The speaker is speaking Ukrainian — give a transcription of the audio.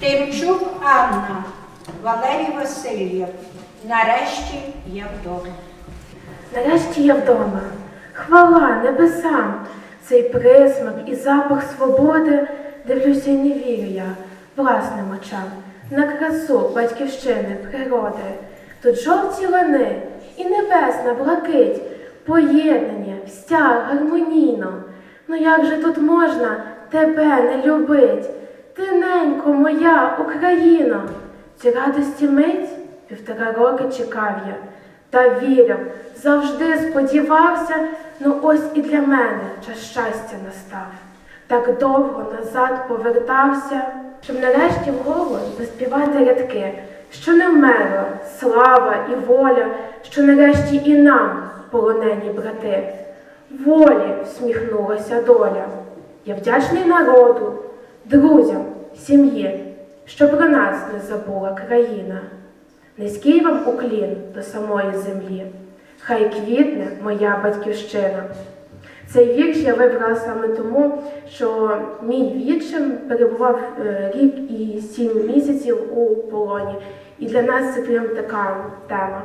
Тимчук Анна, Валерій Васильєв. Нарешті я вдома. Нарешті я вдома. Хвала небесам, цей присмак і запах свободи. Дивлюся не вірю я власним очам на красу батьківщини природи. Тут жовті лани і небесна блакить, поєднані, стяг гармонійно. Ну як же тут можна тебе не любить? Ти ненько моя Україно, ці радості мить півтора роки чекав я. Та вірив, завжди сподівався, ну ось і для мене час щастя настав. Так довго назад повертався, щоб нарешті вголос заспівати рядки, що не вмерла слава і воля, що нарешті і нам, полонені брати, волі всміхнулася доля. Я вдячний народу, друзям, сім'ї, що про нас не забула країна. Низький вам уклін до самої землі, хай квітне моя батьківщина. Цей вірш я вибрала саме тому, що мій відчим перебував е, рік і сім місяців у полоні. І для нас це прям така тема.